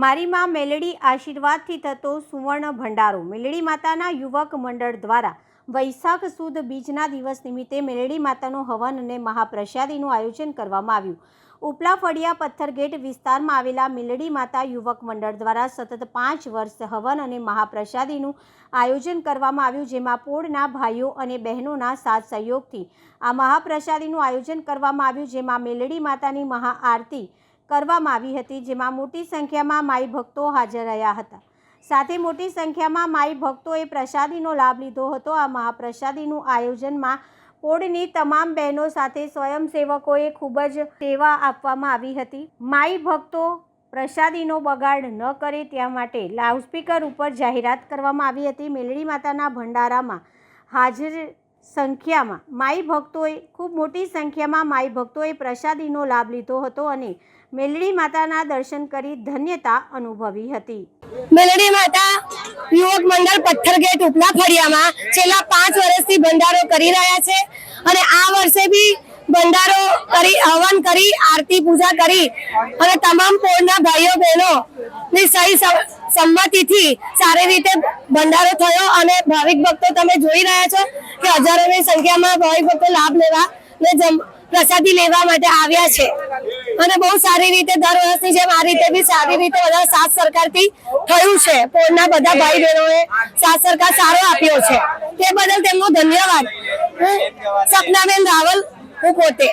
મારી માં મેલડી આશીર્વાદથી થતો સુવર્ણ ભંડારો. મેલડી માતાના યુવક મંડળ દ્વારા વૈશાખ સુદ બીજના દિવસ નિમિત્તે મેલડી માતાનું હવન અને મહાપ્રસાદીનું આયોજન કરવામાં આવ્યું. ઉપલા ફળિયા પથ્થરગેટ વિસ્તારમાં આવેલા મેલડી માતા યુવક મંડળ દ્વારા સતત પાંચ વર્ષ હવન અને મહાપ્રસાદીનું આયોજન કરવામાં આવ્યું, જેમાં પોળના ભાઈઓ અને બહેનોના સાથ સહયોગથી આ મહાપ્રસાદીનું આયોજન કરવામાં આવ્યું, જેમાં મેલડી માતાની મહાઆરતી કરવામાં આવી હતી, જેમાં મોટી સંખ્યામાં માઈ ભક્તો હાજર રહ્યા હતા. સાથે મોટી સંખ્યામાં માઈ ભક્તોએ પ્રસાદીનો લાભ લીધો હતો. આ મહાપ્રસાદીનું આયોજનમાં પોળની તમામ બહેનો સાથે સ્વયંસેવકોએ ખૂબ જ સેવા આપવામાં આવી હતી. માઈ ભક્તો પ્રસાદીનો બગાડ ન કરે ત્યાં માટે લાઉડસ્પીકર ઉપર જાહેરાત કરવામાં આવી હતી. મેલડી માતાના ભંડારામાં હાજર સંખ્યામાં. માઈ ભક્તોએ, ખૂબ મોટી સંખ્યામાં માઈ ભક્તોએ પ્રસાદીનો લાભ લીધો હતો અને મેલડી માતાના દર્શન કરી ધન્યતા અનુભવી હતી. મેલડી માતા, યુવક મંડળ પથ્થરગેટ ઉપલા ફળિયામાં છેલ્લા પાંચ વર્ષથી ભંડારો કરી રહ્યા છે અને આ વર્ષે બી ભંડારો કરી, હવન કરી, આરતી પૂજા કરી અને તમામ પોળના ભાઈઓ બહેનો ની સહી સમ- સંમતિથી સારી રીતે ભંડારો થયો અને ભાવિક ભક્તો તમે જોઈ રહ્યા છો. કે હજારોની સંખ્યામાં ભાઈ ભક્તો લાભ લેવા ને પ્રસાદી લેવા માટે આવ્યા છે. અને બહુ સારી રીતે દર વર્ષની જેમ આ રીતે બી સારી રીતે બધા સાથ સરકારથી થયું છે. પોળના બધા ભાઈ બહેનોએ સાથ સરકાર સારો આપ્યો છે. તે બદલ તેમનો ધન્યવાદ. સપનાબેન રાવલ, હું પોતે.